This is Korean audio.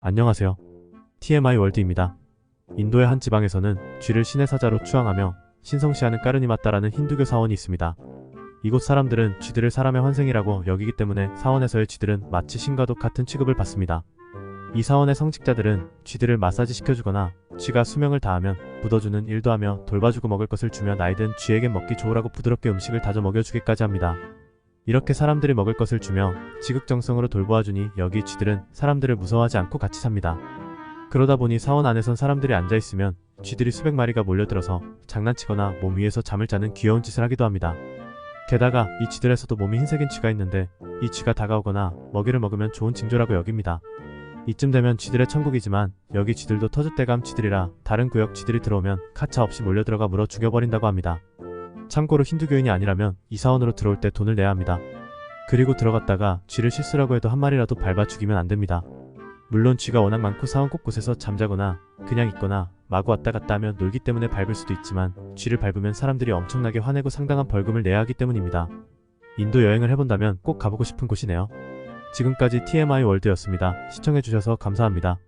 안녕하세요. TMI 월드입니다. 인도의 한 지방에서는 쥐를 신의 사자로 추앙하며 신성시하는 까르니마따라는 힌두교 사원이 있습니다. 이곳 사람들은 쥐들을 사람의 환생이라고 여기기 때문에 사원에서의 쥐들은 마치 신과도 같은 취급을 받습니다. 이 사원의 성직자들은 쥐들을 마사지 시켜주거나 쥐가 수명을 다하면 묻어주는 일도 하며 돌봐주고 먹을 것을 주며 나이든 쥐에게 먹기 좋으라고 부드럽게 음식을 다져 먹여주기까지 합니다. 이렇게 사람들이 먹을 것을 주며 지극정성으로 돌보아 주니 여기 쥐들은 사람들을 무서워하지 않고 같이 삽니다. 그러다 보니 사원 안에선 사람들이 앉아있으면 쥐들이 수백 마리가 몰려들어서 장난치거나 몸 위에서 잠을 자는 귀여운 짓을 하기도 합니다. 게다가 이 쥐들에서도 몸이 흰색인 쥐가 있는데 이 쥐가 다가오거나 먹이를 먹으면 좋은 징조라고 여깁니다. 이쯤 되면 쥐들의 천국이지만 여기 쥐들도 터줏대감 쥐들이라 다른 구역 쥐들이 들어오면 카차 없이 몰려들어가 물어 죽여버린다고 합니다. 참고로 힌두교인이 아니라면 이 사원으로 들어올 때 돈을 내야 합니다. 그리고 들어갔다가 쥐를 실수라고 해도 한 마리라도 밟아 죽이면 안 됩니다. 물론 쥐가 워낙 많고 사원 곳곳에서 잠자거나 그냥 있거나 마구 왔다 갔다 하며 놀기 때문에 밟을 수도 있지만 쥐를 밟으면 사람들이 엄청나게 화내고 상당한 벌금을 내야 하기 때문입니다. 인도 여행을 해본다면 꼭 가보고 싶은 곳이네요. 지금까지 TMI 월드였습니다. 시청해주셔서 감사합니다.